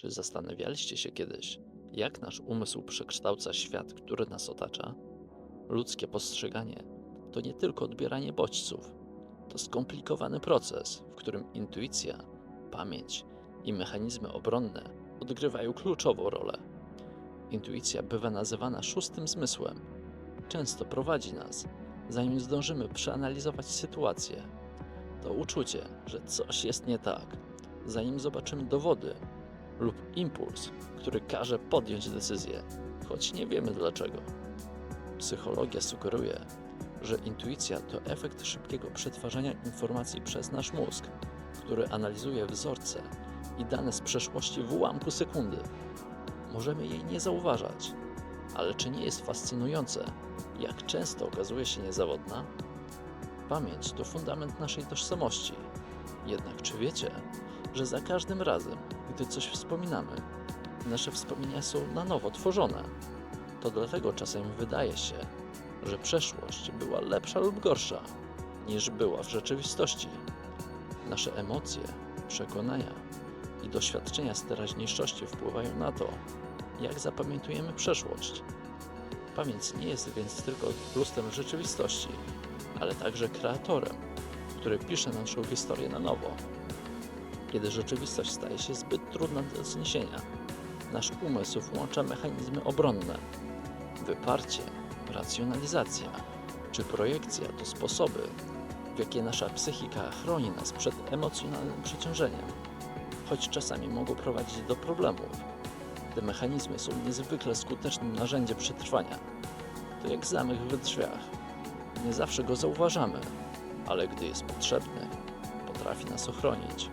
Czy zastanawialiście się kiedyś, jak nasz umysł przekształca świat, który nas otacza? Ludzkie postrzeganie to nie tylko odbieranie bodźców, to skomplikowany proces, w którym intuicja, pamięć i mechanizmy obronne odgrywają kluczową rolę. Intuicja bywa nazywana szóstym zmysłem. Często prowadzi nas, zanim zdążymy przeanalizować sytuację. To uczucie, że coś jest nie tak, zanim zobaczymy dowody lub impuls, który każe podjąć decyzję, choć nie wiemy dlaczego. Psychologia sugeruje, że intuicja to efekt szybkiego przetwarzania informacji przez nasz mózg, który analizuje wzorce i dane z przeszłości w ułamku sekundy. Możemy jej nie zauważać, ale czy nie jest fascynujące, jak często okazuje się niezawodna? Pamięć to fundament naszej tożsamości. Jednak czy wiecie, że za każdym razem, gdy coś wspominamy, nasze wspomnienia są na nowo tworzone? To dlatego czasem wydaje się, że przeszłość była lepsza lub gorsza niż była w rzeczywistości. Nasze emocje, przekonania i doświadczenia z teraźniejszości wpływają na to, jak zapamiętujemy przeszłość. Pamięć nie jest więc tylko lustrem rzeczywistości, ale także kreatorem, który pisze naszą historię na nowo. Kiedy rzeczywistość staje się zbyt trudna do zniesienia, nasz umysł włącza mechanizmy obronne. Wyparcie, racjonalizacja czy projekcja to sposoby, w jakie nasza psychika chroni nas przed emocjonalnym przeciążeniem, choć czasami mogą prowadzić do problemów. Te mechanizmy są niezwykle skutecznym narzędziem przetrwania. To jak zamek w drzwiach. Nie zawsze go zauważamy, ale gdy jest potrzebny, potrafi nas ochronić.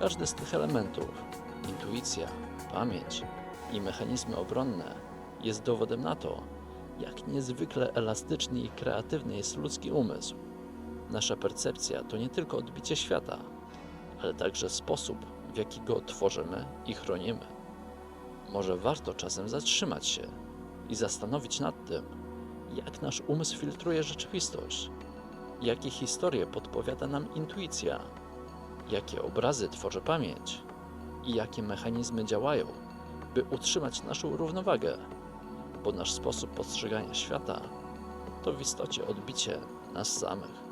Każdy z tych elementów intuicja, pamięć i mechanizmy obronne jest dowodem na to, jak niezwykle elastyczny i kreatywny jest ludzki umysł. Nasza percepcja to nie tylko odbicie świata, ale także sposób, w jaki go tworzymy i chronimy. Może warto czasem zatrzymać się i zastanowić nad tym, jak nasz umysł filtruje rzeczywistość, jakie historie podpowiada nam intuicja, jakie obrazy tworzy pamięć i jakie mechanizmy działają, by utrzymać naszą równowagę, bo nasz sposób postrzegania świata to w istocie odbicie nas samych.